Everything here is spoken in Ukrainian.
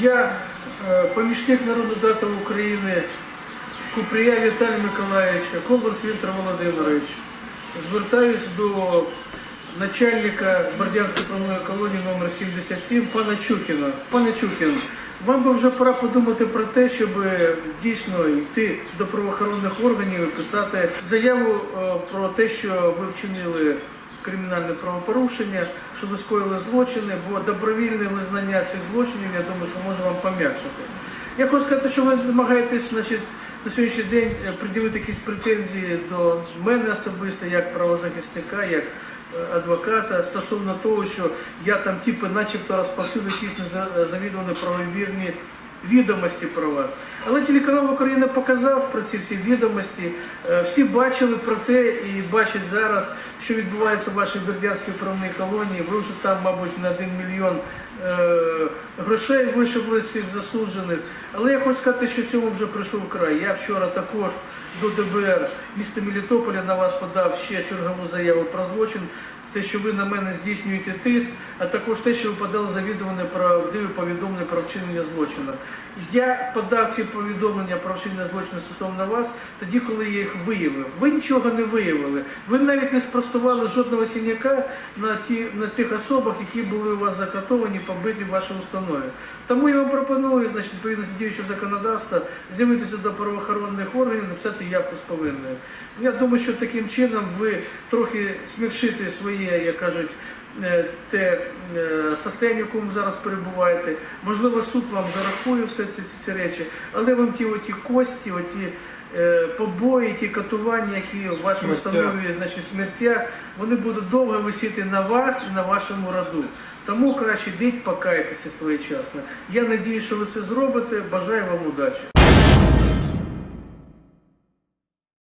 Я, е, помічник народного депутата України Купрія Віталія Миколаївича, Колбанс Віктор Володимирович, звертаюсь до начальника Бордянської правової колонії номер 77 пана Чукіна. Пане Чукін, вам би вже пора подумати про те, щоб дійсно йти до правоохоронних органів і писати заяву е, про те, що ви вчинили кримінальне правопорушення, що ви скоїли злочини, бо добровільне визнання цих злочинів, я думаю, що може вам пом'якшити. Я хочу сказати, що ви намагаєтесь значить, на сьогоднішній день е, приділити якісь претензії до мене особисто, як правозахисника, як е, адвоката, стосовно того, що я там типу, начебто розповсюдив якісь незавідувані правовірні відомості про вас. Але телеканал Україна показав про ці всі відомості. Е, Всі бачили про те і бачать зараз, що відбувається в вашій Бердянській правовій колонії. Ви вже там, мабуть, на 1 мільйон е, грошей вишибли з цих засуджених. Але я хочу сказати, що цьому вже прийшов край. Я вчора також до ДБР міста Мелітополя на вас подав ще чергову заяву про злочин. Те, що ви на мене здійснюєте тиск, а також те, що ви подали завідуване правдиві повідомлення про вчинення злочину. Я подав ці повідомлення про вчинення злочину стосовно вас тоді, коли я їх виявив. Ви нічого не виявили. Ви навіть не спростували жодного синяка на ті на тих особах, які були у вас закатовані, побиті в вашій установі. Тому я вам пропоную, значить, відповідно діючого законодавства, з'явитися до правоохоронних органів, написати явку з повинною. Я думаю, що таким чином ви трохи смягчите своє, як кажуть, е, те е, состояння, в якому зараз перебуваєте. Можливо, суд вам зарахує все ці, ці, ці речі, але вам ті оті кості, оті е, побої, ті катування, які в вашому Смертя. установі, значить, смертя, вони будуть довго висіти на вас і на вашому роду. Тому краще йдіть, покайтеся своєчасно. Я надію, що ви це зробите. Бажаю вам удачі.